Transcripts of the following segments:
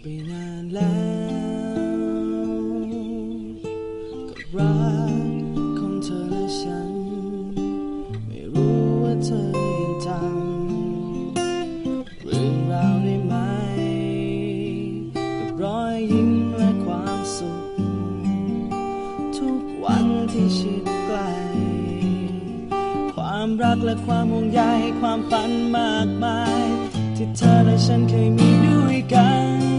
ไปนานแล้วกับรักของเธอและฉัน ไม่รู้ว่าเธอยังจำเรื่องราวได้ไหม กับรอยยิ้มและความสุข ทุกวันที่ชิดใกล้ความรักและความห่วงใยความฝันมากมาย ที่เธอและฉันเคยมีด้วยกัน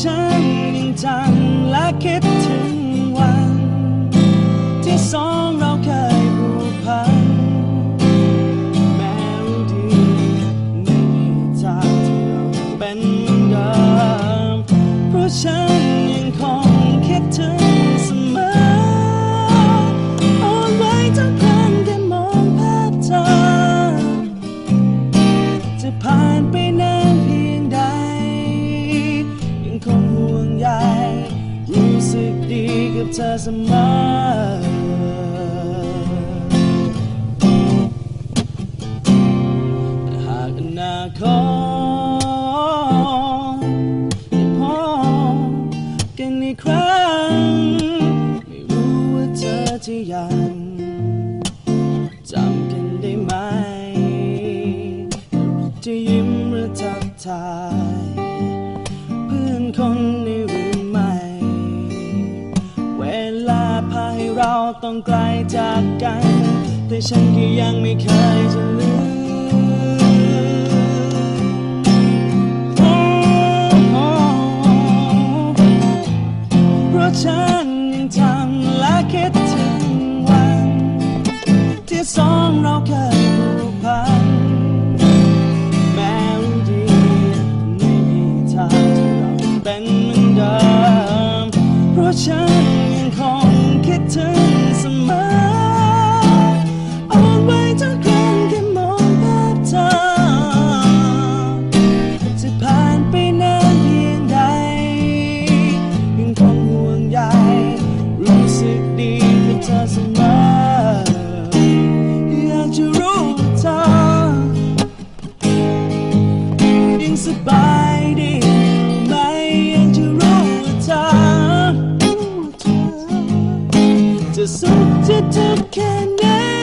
ฉันยังจำและคิดถึงวัน ที่สองเราเคยผูกพันแม้รู้ดีไม่มีทางที่เราเป็นเดิมเพราะฉัน กับเธอเสมอแต่หากอนาคตได้พบกันอีกครั้ง ไม่รู้ว่าเธอจะยังจำกันได้ไหม จะยิ้มหรือทักทาย ต้องไกลจากกัน แต่ฉันก็ยังไม่เคยจะลืมเพราะฉันยังจำและคิดถึงวัน ที่สองเราเคยผูกพันแม้รู้ดีไม่มีทางที่เราเป็นเหมือนเดิมเพราะฉัน สบายดีไหมอยากจะรู้ว่าเธอจะสุขจะทุกข์แค่ไหน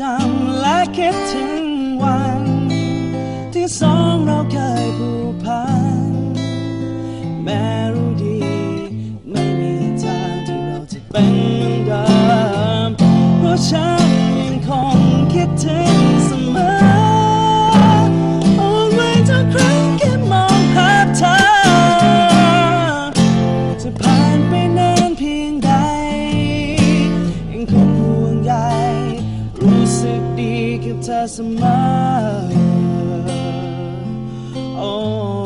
จำและคิดถึงวัน ที่สองเราเคยผูกพันแม้รู้ดี ไม่มีทางที่เราจะเป็นเหมือนเดิมเพราะฉันยังคงคิดถึง ดีกั